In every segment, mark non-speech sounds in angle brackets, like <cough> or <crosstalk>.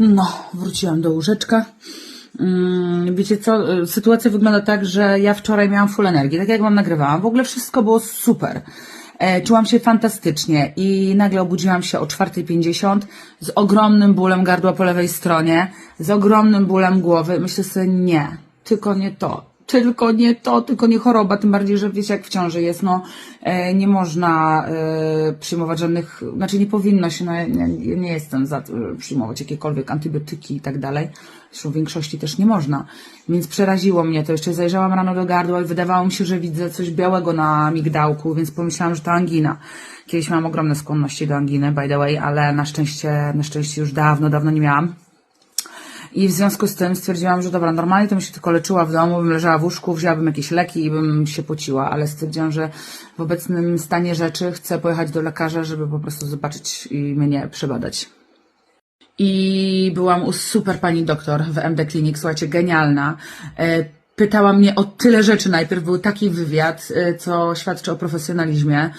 No, wróciłam do łóżeczka. Mm, Wiecie co, y, sytuacja wygląda tak, że ja wczoraj miałam full energii, tak jak wam nagrywałam. W ogóle wszystko było super. E, Czułam się fantastycznie i nagle obudziłam się o 4.50 z ogromnym bólem gardła po lewej stronie, z ogromnym bólem głowy. Myślę sobie, nie, tylko nie to. Tylko nie to, tylko nie choroba, tym bardziej, że wiecie, jak w ciąży jest, no e, nie można e, przyjmować żadnych, znaczy nie powinno się, no nie, nie jestem za żeby przyjmować jakiekolwiek antybiotyki i tak dalej. Zresztą w większości też nie można. Więc przeraziło mnie to. Jeszcze zajrzałam rano do gardła i wydawało mi się, że widzę coś białego na migdałku, więc pomyślałam, że to angina. Kiedyś miałam ogromne skłonności do anginy, by the way, ale na szczęście, na szczęście już dawno, dawno nie miałam. I w związku z tym stwierdziłam, że dobra, normalnie to bym się tylko leczyła w domu, bym leżała w łóżku, wzięłabym jakieś leki i bym się pociła, ale stwierdziłam, że w obecnym stanie rzeczy chcę pojechać do lekarza, żeby po prostu zobaczyć i mnie przebadać. I byłam u super pani doktor w MD Clinic, słuchajcie, genialna. E, Pytała mnie o tyle rzeczy. Najpierw był taki wywiad, e, co świadczy o profesjonalizmie,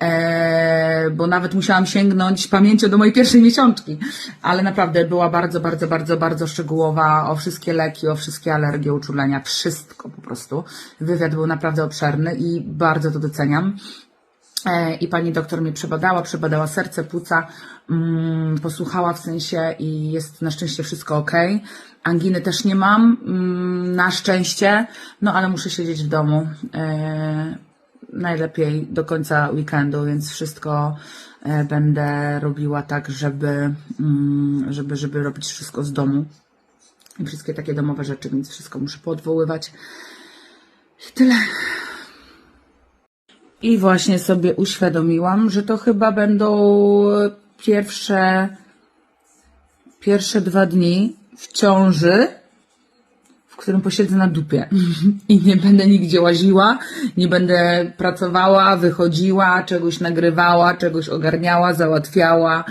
e, bo nawet musiałam sięgnąć pamięcią do mojej pierwszej miesiączki, ale naprawdę była bardzo, bardzo, bardzo, bardzo szczegółowa o wszystkie leki, o wszystkie alergie, uczulenia, wszystko po prostu. Wywiad był naprawdę obszerny i bardzo to doceniam. E, I pani doktor mnie przebadała, przebadała serce, płuca, mm, posłuchała w sensie i jest na szczęście wszystko ok. Anginy też nie mam, mm, na szczęście, no ale muszę siedzieć w domu. E, najlepiej do końca weekendu, więc wszystko e, będę robiła tak, żeby, mm, żeby, żeby robić wszystko z domu. I wszystkie takie domowe rzeczy, więc wszystko muszę poodwoływać. I tyle. I właśnie sobie uświadomiłam, że to chyba będą pierwsze, pierwsze dwa dni w ciąży, którym posiedzę na dupie. <laughs> I nie będę nigdzie łaziła, nie będę pracowała, wychodziła, czegoś nagrywała, czegoś ogarniała, załatwiała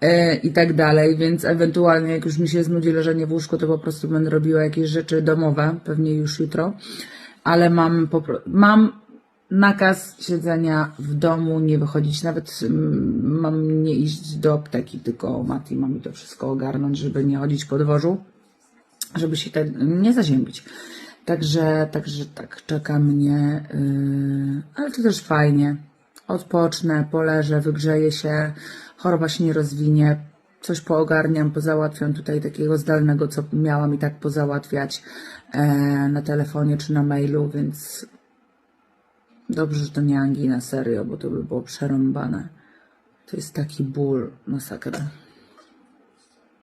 e, i tak dalej, więc ewentualnie jak już mi się znudzi leżenie w łóżku, to po prostu będę robiła jakieś rzeczy domowe, pewnie już jutro, ale mam, mam nakaz siedzenia w domu, nie wychodzić, nawet mm, mam nie iść do apteki, tylko Mati ma mi to wszystko ogarnąć, żeby nie chodzić po dworzu, żeby się tak nie zaziębić. Także, także tak, czeka mnie, yy, ale to też fajnie. Odpocznę, poleżę, wygrzeję się, choroba się nie rozwinie, coś poogarniam, pozałatwiam tutaj takiego zdalnego, co miałam i tak pozałatwiać e, na telefonie czy na mailu, więc Dobrze, że to nie angina, serio, bo to by było przerąbane. To jest taki ból, masakra.